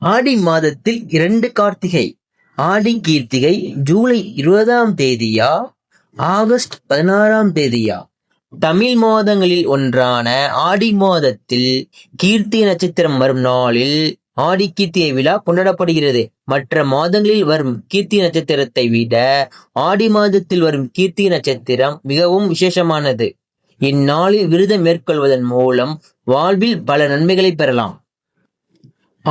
ஆடி மாதத்தில் இரண்டு கார்த்திகை. ஆடி கீர்த்திகை ஜூலை இருபதாம் தேதியா? ஆகஸ்ட் பதினாறாம் தேதியா? தமிழ் மாதங்களில் ஒன்றான ஆடி மாதத்தில் கீர்த்தி நட்சத்திரம் வரும் நாளில் ஆடி கீர்த்திகை விழா கொண்டாடப்படுகிறது. மற்ற மாதங்களில் வரும் கீர்த்தி நட்சத்திரத்தை விட ஆடி மாதத்தில் வரும் கீர்த்தி நட்சத்திரம் மிகவும் விசேஷமானது. இந்நாளில் விருதம் மேற்கொள்வதன் மூலம் வாழ்வில் பல நன்மைகளை பெறலாம்.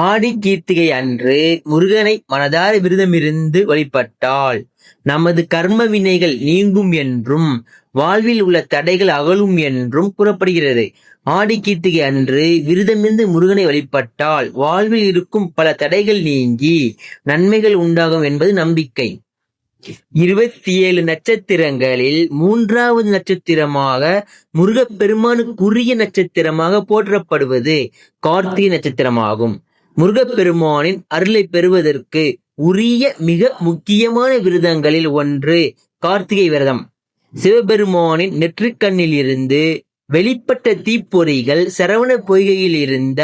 ஆடி கீர்த்திகை அன்று முருகனை மனதார விரதமிருந்து வழிபட்டால் நமது கர்ம வினைகள் நீங்கும் என்றும் வாழ்வில் உள்ள தடைகள் அகலும் என்றும் கூறப்படுகிறது. ஆடி கீர்த்திகை அன்று விரதமிருந்து முருகனை வழிபட்டால் வாழ்வில் இருக்கும் பல தடைகள் நீங்கி நன்மைகள் உண்டாகும் என்பது நம்பிக்கை. இருபத்தி ஏழு நட்சத்திரங்களில் மூன்றாவது நட்சத்திரமாக முருகப்பெருமானுக்குரிய நட்சத்திரமாக போற்றப்படுவது கார்த்திகை நட்சத்திரமாகும். முருகப்பெருமானின் அருளை பெறுவதற்கு உரிய மிக முக்கியமான விரதங்களில் ஒன்று கார்த்திகை விரதம். சிவபெருமானின் நெற்றிக்கண்ணில் இருந்து வெளிப்பட்ட தீப்பொறிகள் சரவண பொய்கையில் இருந்த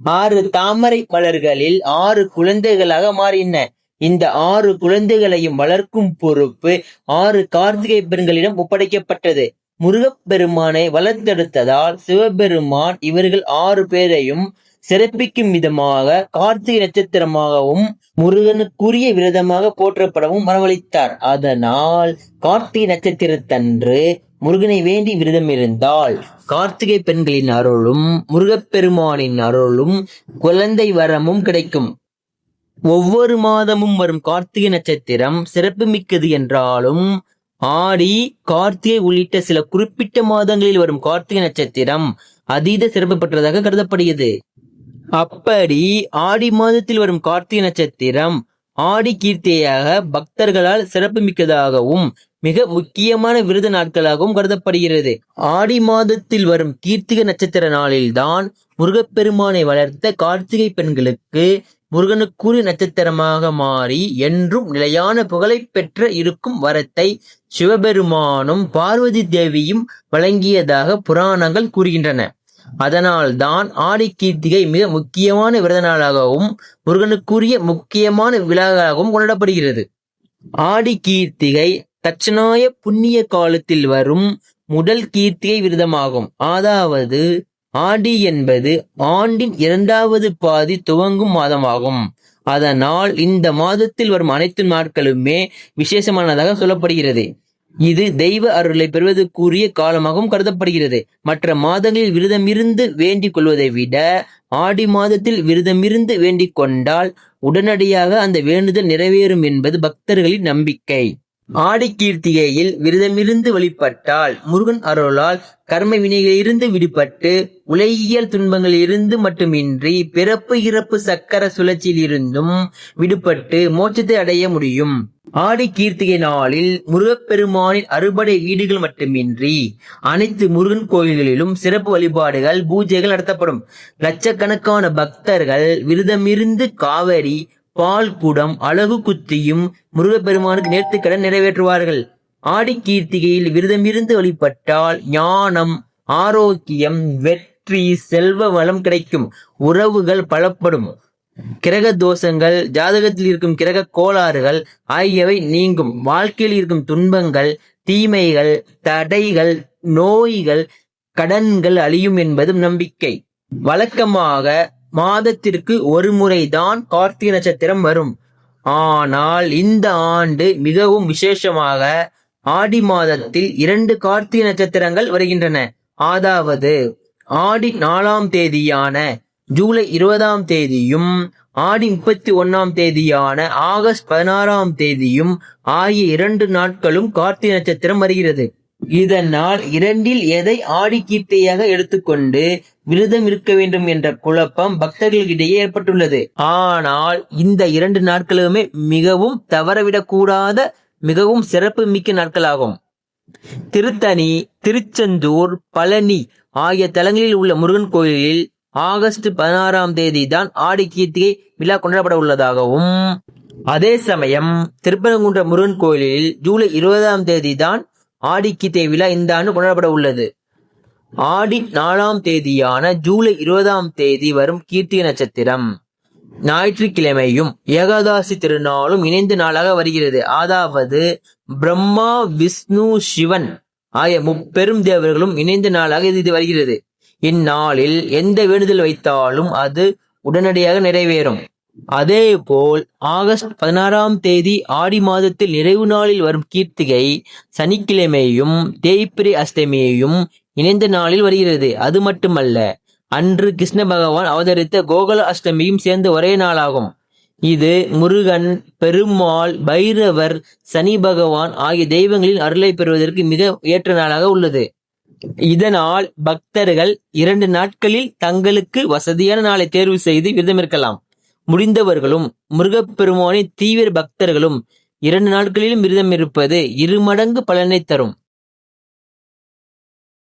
ஆறு தாமரை மலர்களில் ஆறு குழந்தைகளாக மாறின. இந்த ஆறு குழந்தைகளையும் வளர்க்கும் பொறுப்பு ஆறு கார்த்திகை பெண்களிடம் ஒப்படைக்கப்பட்டது. முருகப்பெருமானை வளர்த்தெடுத்ததால் சிவபெருமான் இவர்கள் ஆறு பேரையும் சிறப்பிக்கும் விதமாக கார்த்திகை நட்சத்திரமாகவும் முருகனுக்குரிய விரதமாக போற்றப்படவும் வரவழைத்தார். அதனால் கார்த்திகை நட்சத்திரத்தன்று முருகனை வேண்டி விரதம் இருந்தால் கார்த்திகை பெண்களின் அருளும் முருகப்பெருமானின் அருளும் குழந்தை வரமும் கிடைக்கும். ஒவ்வொரு மாதமும் வரும் கார்த்திகை நட்சத்திரம் சிறப்பு மிக்கது என்றாலும் ஆடி கார்த்திகை உள்ளிட்ட சில குறிப்பிட்ட மாதங்களில் வரும் கார்த்திகை நட்சத்திரம் அதீத சிறப்பு பெற்றதாக கருதப்படுகிறது. அப்படி ஆடி மாதத்தில் வரும் கார்த்திகை நட்சத்திரம் ஆடி கீர்த்தியாக பக்தர்களால் சிறப்பு மிக்கதாகவும் மிக முக்கியமான விருது நாட்களாகவும் கருதப்படுகிறது. ஆடி மாதத்தில் வரும் கீர்த்திகை நட்சத்திர நாளில்தான் முருகப்பெருமானை வளர்த்த கார்த்திகை பெண்களுக்கு முருகனுக்குரிய நட்சத்திரமாக மாறி என்றும் நிலையான புகழை பெற்ற இருக்கும் வரத்தை சிவபெருமானும் பார்வதி தேவியும் வழங்கியதாக புராணங்கள் கூறுகின்றன. அதனால் தான் ஆடி கீர்த்திகை மிக முக்கியமான விரத நாளாகவும் முருகனுக்குரிய முக்கியமான விழாவாகவும் கொண்டாடப்படுகிறது. ஆடி கீர்த்திகை தட்சணாய புண்ணிய காலத்தில் வரும் முதல் கீர்த்திகை விரதமாகும். அதாவது ஆடி என்பது ஆண்டின் இரண்டாவது பாதி துவங்கும் மாதமாகும். அதனால் இந்த மாதத்தில் வரும் அனைத்து நாட்களுமே விசேஷமானதாக சொல்லப்படுகிறது. இது தெய்வ அருளை பெறுவதற்குரிய காலமாகவும் கருதப்படுகிறது. மற்ற மாதங்களில் விரதமிருந்து வேண்டிக் கொள்வதை விட ஆடி மாதத்தில் விரதமிருந்து வேண்டிக் கொண்டால் உடனடியாக அந்த வேண்டுதல் நிறைவேறும் என்பது பக்தர்களின் நம்பிக்கை. ஆடிக்கீர்த்திகையில் விரதமிருந்து வழிபட்டால் முருகன் அருளால் கர்ம வினைகளிலிருந்து விடுபட்டு உலகியல் துன்பங்களிலிருந்து மட்டுமின்றி பிறப்பு இறப்பு சக்கர சுழற்சியிலிருந்தும் விடுபட்டு மோட்சத்தை அடைய முடியும். ஆடி கீர்த்திகை நாளில் முருகப்பெருமானின் அறுபடை வீடுகள் மட்டுமின்றி அனைத்து முருகன் கோயில்களிலும் சிறப்பு வழிபாடுகள் பூஜைகள் நடத்தப்படும். லட்சக்கணக்கான பக்தர்கள் விரதமிருந்து காவேரி பால் குடம் அழகு குத்தியும் முருகப்பெருமானுக்கு நேர்த்திக்கடன் நிறைவேற்றுவார்கள். ஆடி கீர்த்திகையில் விரதமிருந்து வழிபட்டால் ஞானம் ஆரோக்கியம் வெற்றி செல்வ வளம் கிடைக்கும். உறவுகள் பலப்படும். கிரக தோஷங்கள் ஜாதகத்தில் இருக்கும் கிரக கோளாறுகள் ஆகியவை நீங்கும். வாழ்க்கையில் இருக்கும் துன்பங்கள் தீமைகள் தடைகள் நோய்கள் கடன்கள் அழியும் என்பதும் நம்பிக்கை. வழக்கமாக மாதத்திற்கு ஒரு முறைதான் கார்த்திகை நட்சத்திரம் வரும். ஆனால் இந்த ஆண்டு மிகவும் விசேஷமாக ஆடி மாதத்தில் இரண்டு கார்த்திகை நட்சத்திரங்கள் வருகின்றன. அதாவது ஆடி நாலாம் தேதியான ஜூலை இருபதாம் தேதியும் ஆடி முப்பத்தி ஒன்னாம் தேதியான ஆகஸ்ட் பதினாறாம் தேதியும் ஆகிய இரண்டு நாட்களும் கார்த்திகை நட்சத்திரம் வருகிறது. இதனால் இரண்டில் எதை ஆடிக்கீர்த்தியாக எடுத்துக்கொண்டு விரதம் இருக்க வேண்டும் என்ற குழப்பம் பக்தர்களிடையே ஏற்பட்டுள்ளது. ஆனால் இந்த இரண்டு நாட்களுமே மிகவும் தவறவிடக்கூடாத மிகவும் சிறப்பு மிக்க நாட்களாகும். திருத்தணி திருச்செந்தூர் பழனி ஆகிய தலங்களில் உள்ள முருகன் கோயிலில் ஆகஸ்ட் பதினாறாம் தேதி தான் ஆடி கீர்த்திகை விழா கொண்டாடப்பட உள்ளதாகவும் அதே சமயம் திருப்பரங்குன்ற முருகன் கோயிலில் ஜூலை இருபதாம் தேதி தான் ஆடிக்கு விழா இந்த ஆண்டு கொண்டாடப்பட உள்ளது. ஆடி நாலாம் தேதியான ஜூலை இருபதாம் தேதி வரும் கீர்த்தி நட்சத்திரம். ஞாயிற்றுக்கிழமையும் ஏகாதாசி திருநாளும் இணைந்த நாளாக வருகிறது. அதாவது பிரம்மா விஷ்ணு சிவன் ஆகிய முப்பெரும் தேவர்களும் இணைந்த நாளாக இது வருகிறது. இந்நாளில் எந்த வேண்டுதல் வைத்தாலும் அது உடனடியாக நிறைவேறும். அதேபோல் ஆகஸ்ட் பதினாறாம் தேதி ஆடி மாதத்தில் நிறைவு நாளில் வரும் கீர்த்திகை சனிக்கிழமையும் தேய்பிரி அஷ்டமியையும் இணைந்த நாளில் வருகிறது. அது மட்டுமல்ல அன்று கிருஷ்ண பகவான் அவதரித்த கோகுல அஷ்டமியும் சேர்ந்த ஒரே நாளாகும். இது முருகன் பெருமாள் பைரவர் சனி பகவான் ஆகிய தெய்வங்களின் அருளை பெறுவதற்கு மிக ஏற்ற நாளாக உள்ளது. இதனால் பக்தர்கள் இரண்டு நாட்களில் தங்களுக்கு வசதியான நாளை தேர்வு செய்து விரதமிருக்கலாம். முடிந்தவர்களும் முருகப்பெருமானின் தீவிர பக்தர்களும் இரண்டு நாட்களிலும் விரதம் இருப்பது இருமடங்கு பலனை தரும்.